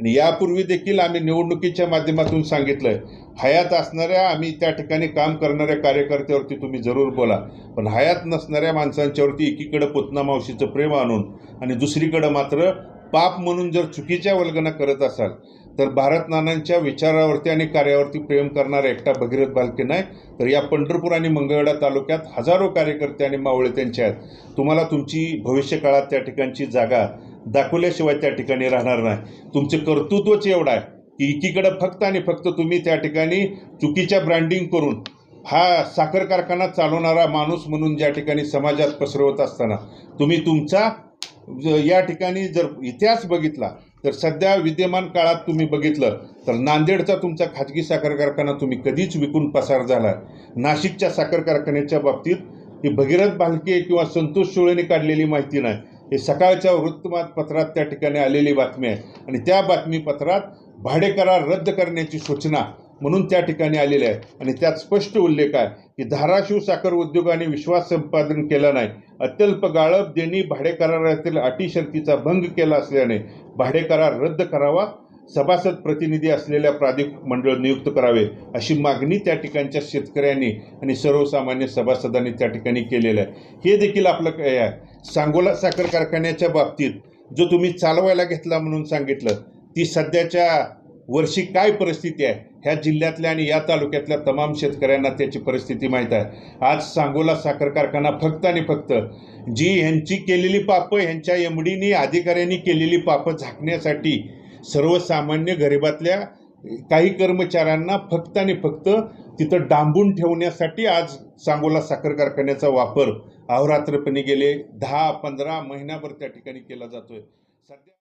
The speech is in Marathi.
आणि यापूर्वी देखील आम्ही निवडणुकीच्या माध्यमातून सांगितलं हयात असणाऱ्या आम्ही त्या ठिकाणी काम करणाऱ्या कार्यकर्त्यावरती तुम्ही जरूर बोला पण हयात नसणाऱ्या माणसांच्यावरती एकीकडं पुतना मावशीचं प्रेम आणून आणि दुसरीकडं मात्र पाप म्हणून जर चुकीच्या वल्गना करत असाल तर भारत नानांच्या विचारावरती आणि कार्यावरती प्रेम करणारा एकटा भगीरथ बालके नाही तर या पंढरपूर आणि मंगळवेढा तालुक्यात हजारो कार्यकर्ते आणि मावळे त्यांचे आहेत. तुम्हाला तुमची भविष्यकाळात त्या ठिकाणची जागा दाखवल्याशिवाय त्या ठिकाणी राहणार नाही. तुमचे कर्तृत्वच एवढं आहे की एकीकडं फक्त आणि फक्त तुम्ही त्या ठिकाणी चुकीच्या ब्रँडिंग करून हा साखर कारखाना चालवणारा माणूस म्हणून ज्या ठिकाणी समाजात पसरवत असताना तुम्ही तुमचा या ठिकाणी जर इतिहास बघितला तर सध्या विद्यमान काळात तुम्ही बघितलं तर नांदेडचा तुमचा खाजगी साखर कारखाना तुम्ही कधीच विकून पसार झाला नाशिकच्या साखर कारखान्याच्या बाबतीत ही भगीरथ भालके किंवा संतोष सुळेने काढलेली माहिती नाही. हे सकाळच्या वृत्तपत्रात त्या ठिकाणी आलेली बातमी आहे. आणि त्या बातमीपत्रात भाडेकरार रद्द करण्याची सूचना म्हणून त्या ठिकाणी आलेली आहे. आणि त्यात स्पष्ट उल्लेख आहे की धाराशिव साखर उद्योगाने विश्वास संपादन केला नाही. अत्यल्प गाळप देणी भाडेकरारातील अटी शर्तीचा भंग केला असल्याने भाडेकरार रद्द करावा सभासद प्रतिनिधी असलेल्या प्राधिक मंडळ नियुक्त करावे अशी मागणी त्या ठिकाणच्या शेतकऱ्यांनी आणि सर्वसामान्य सभासदांनी त्या ठिकाणी केलेलं आहे. हे देखील आपलं काय आहे. सांगोला साखर कारखान्याच्या बाबतीत जो तुम्ही चालवायला घेतला म्हणून सांगितलं ती सध्याच्या वर्षी काय परिस्थिती आहे? ह्या जिल्ह्यातल्या आणि या तालुक्यातल्या तमाम शेतकऱ्यांना त्याची परिस्थिती माहीत आहे. आज सांगोला साखर कारखाना फक्त आणि फक्त जी ह्यांची केलेली पापं ह्यांच्या एमडीनी अधिकाऱ्यांनी केलेली पापं झाकण्यासाठी सर्वसामान्य गरिबातल्या काही कर्मचाऱ्यांना फक्त आणि फक्त तिथं डांबून ठेवण्यासाठी आज सांगोला साखर कारखान्याचा वापर अहोरात्रपणे गेले. दहा पंधरा महिन्याभर त्या ठिकाणी केला जातोय. सध्या